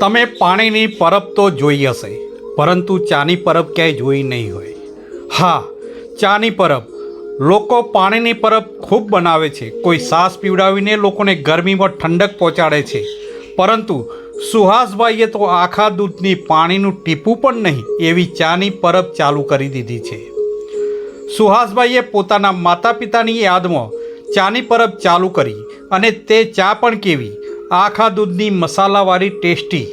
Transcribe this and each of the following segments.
તમે પાણીની પરબ તો જોઈ હશે, પરંતુ ચાની પરબ ક્યાંય જોઈ નહીં હોય. હા, ચાની પરબ. લોકો પાણીની પરબ ખૂબ બનાવે છે. કોઈ સાસ પીવડાવીને લોકોને ગરમીમાં ઠંડક પહોંચાડે છે. પરંતુ સુહાસભાઈએ તો આખા દૂધની પાણીનું ટીપું પણ નહીં, એવી ચાની પરબ ચાલુ કરી દીધી છે. સુહાસભાઈએ પોતાના માતા પિતાની યાદમાં ચાની પરબ ચાલુ કરી અને તે ચા પણ કેવી. આખા દૂધની મસાલાવાળી ટેસ્ટી.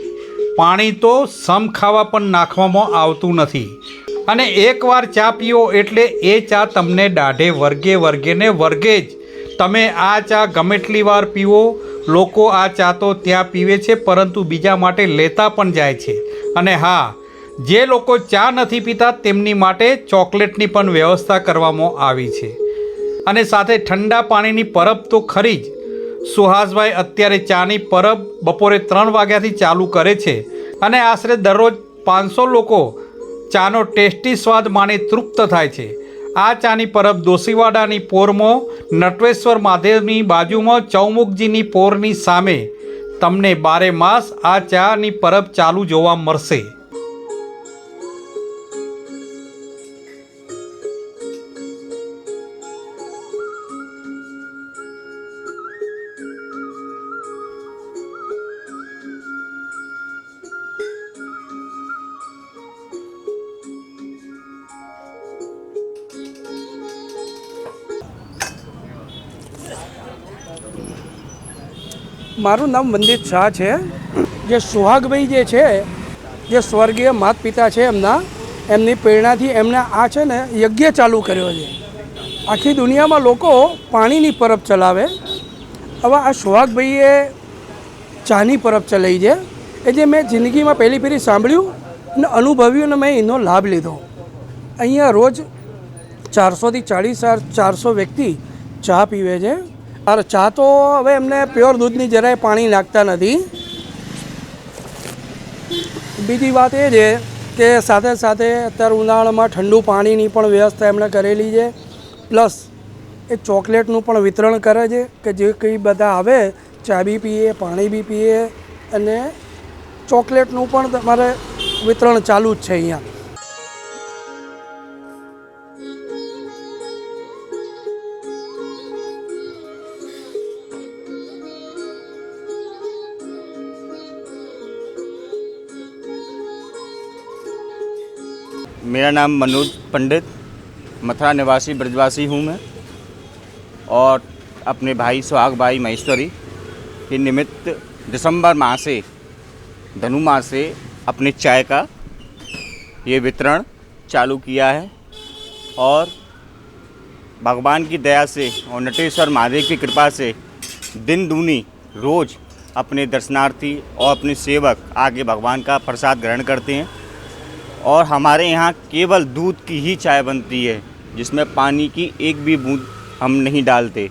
પાણી તો સમ ખાવા પણ નાખવામાં આવતું નથી. અને એકવાર ચા પીઓ એટલે એ ચા તમને દાઢે વર્ગે વર્ગે ને વર્ગે જ. તમે આ ચા ગમે એટલી વાર પીવો, લોકો આ ચા તો ત્યાં પીવે છે, પરંતુ બીજા માટે લેતા પણ જાય છે. અને હા, જે લોકો ચા નથી પીતા તેમની માટે ચોકલેટની પણ વ્યવસ્થા કરવામાં આવી છે. અને સાથે ઠંડા પાણીની પરબ તો ખરી જ. સુહાસભાઈ અત્યારે ચાની પરબ બપોરે ત્રણ વાગ્યાથી ચાલુ કરે છે અને આશરે દરરોજ પાંચસો લોકો ચાનો ટેસ્ટી સ્વાદ માણી તૃપ્ત થાય છે. આ ચાની પરબ દોશીવાડાની પોરમાં, નટવેશ્વર મહાદેવની બાજુમાં, ચૌમુખજીની પોરની સામે. તમને બારે માસ આ ચાની પરબ ચાલુ જોવા મળશે. મારું નામ વંદિત શાહ છે. જે સુહાગભાઈ જે છે, જે સ્વર્ગીય માત પિતા છે એમના, એમની પ્રેરણાથી એમને આ છે ને યજ્ઞ ચાલુ કર્યો છે. આખી દુનિયામાં લોકો પાણીની પરબ ચલાવે. હવે આ સુહાગભાઈએ ચાની પરબ ચલાવી છે. એ જે મેં જિંદગીમાં પહેલી પહેલી સાંભળ્યું અને અનુભવ્યું અને મેં એનો લાભ લીધો. અહીંયા રોજ ચારસોથી ચાળીસ ચારસો વ્યક્તિ ચા પીવે છે. અરે ચા તો હવે એમને પ્યોર દૂધની જરાય પાણી નાખતા નથી. બીજી વાત એ છે કે સાથે સાથે અત્યારે ઉનાળામાં ઠંડુ પાણીની પણ વ્યવસ્થા એમણે કરેલી છે. પ્લસ એ ચોકલેટનું પણ વિતરણ કરે છે કે જે કંઈ બધા આવે, ચા બી પીએ, પાણી બી પીએ અને ચોકલેટનું પણ તમારે વિતરણ ચાલુ જ છે અહીંયા. मेरा नाम मनोज पंडित, मथुरा निवासी ब्रजवासी हूँ मैं और अपने भाई सुहाग भाई महेश्वरी के निमित्त दिसंबर माह से, धनु माह से अपने चाय का ये वितरण चालू किया है और भगवान की दया से और नटेश्वर महादेव की कृपा से दिन दूनी रोज़ अपने दर्शनार्थी और अपने सेवक आगे भगवान का प्रसाद ग्रहण करते हैं। और हमारे यहाँ केवल दूध की ही चाय बनती है जिसमें पानी की एक भी बूंद हम नहीं डालते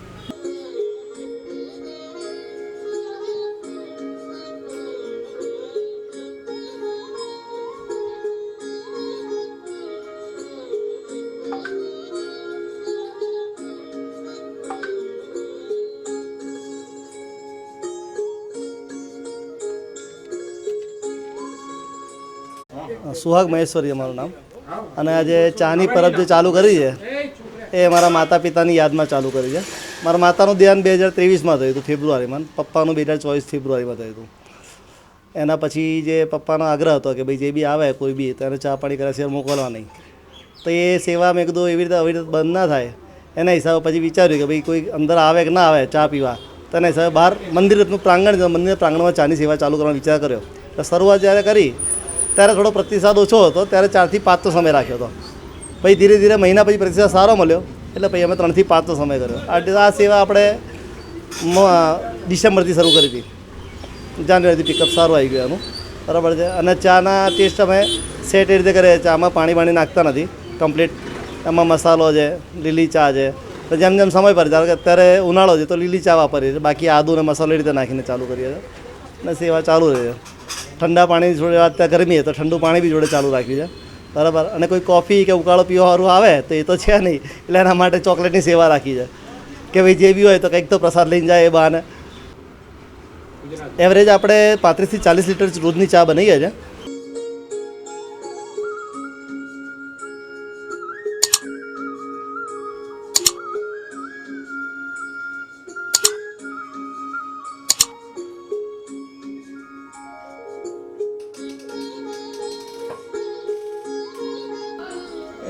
સુહાગ મહેશ્વરી અમારું નામ. અને આજે ચાની પરબ જે ચાલુ કરી છે, એ મારા માતા પિતાની યાદમાં ચાલુ કરી છે. મારા માતાનું ધ્યાન બે હજાર ત્રેવીસમાં થયું હતું, ફેબ્રુઆરીમાં. પપ્પાનું બે હજાર ચોવીસ ફેબ્રુઆરીમાં થયું હતું. એના પછી જે પપ્પાનો આગ્રહ હતો કે ભાઈ જે બી આવે, કોઈ બી તેને ચા પાણી કરે છે મોકલવા નહીં. તો એ સેવા મેં કીધું, એવી રીતે, આવી રીતે બંધ ના થાય. એના હિસાબે પછી વિચાર્યું કે ભાઈ કોઈ અંદર આવે કે ના આવે ચા પીવા. તો એના હિસાબે બહાર મંદિરનું પ્રાંગણ, મંદિર પ્રાંગણમાં ચાની સેવા ચાલુ કરવાનો વિચાર કર્યો. તો શરૂઆત જ્યારે કરી ત્યારે થોડો પ્રતિસાદ ઓછો હતો, ત્યારે ચારથી પાંચનો સમય રાખ્યો હતો. પછી ધીરે ધીરે મહિના પછી પ્રતિસાદ સારો મળ્યો, એટલે પછી અમે ત્રણથી પાંચનો સમય કર્યો. આ સેવા આપણે ડિસેમ્બરથી શરૂ કરી હતી. જાન્યુઆરીથી પિકઅપ સારું આવી ગયું એનું. બરાબર છે? અને ચાના ટેસ્ટ અમે સેટ એ રીતે કરીએ ચામાં પાણી પાણી નાખતા નથી. કમ્પ્લીટ એમાં મસાલો છે, લીલી ચા છે. તો જેમ જેમ સમય પર ધારો કે અત્યારે ઉનાળો છે, તો લીલી ચા વાપરીએ છીએ. બાકી આદુ અને મસાલો એ રીતે નાખીને ચાલુ કરીએ છીએ. અને સેવા ચાલુ રહે છે. ઠંડા પાણી જોડે અત્યારે ગરમી તો ઠંડુ પાણી બી જોડે ચાલુ રાખ્યું છે. બરાબર? અને કોઈ કોફી કે ઉકાળો પીવાવાળું આવે, તો એ તો છે નહીં. એટલે એના માટે ચોકલેટની સેવા રાખી છે. કે ભાઈ જે બી હોય તો કંઈક તો પ્રસાદ લઈને જાય એ બહાને. એવરેજ આપણે પાંત્રીસથી ચાલીસ લીટર રોજની ચા બનાવીએ છીએ.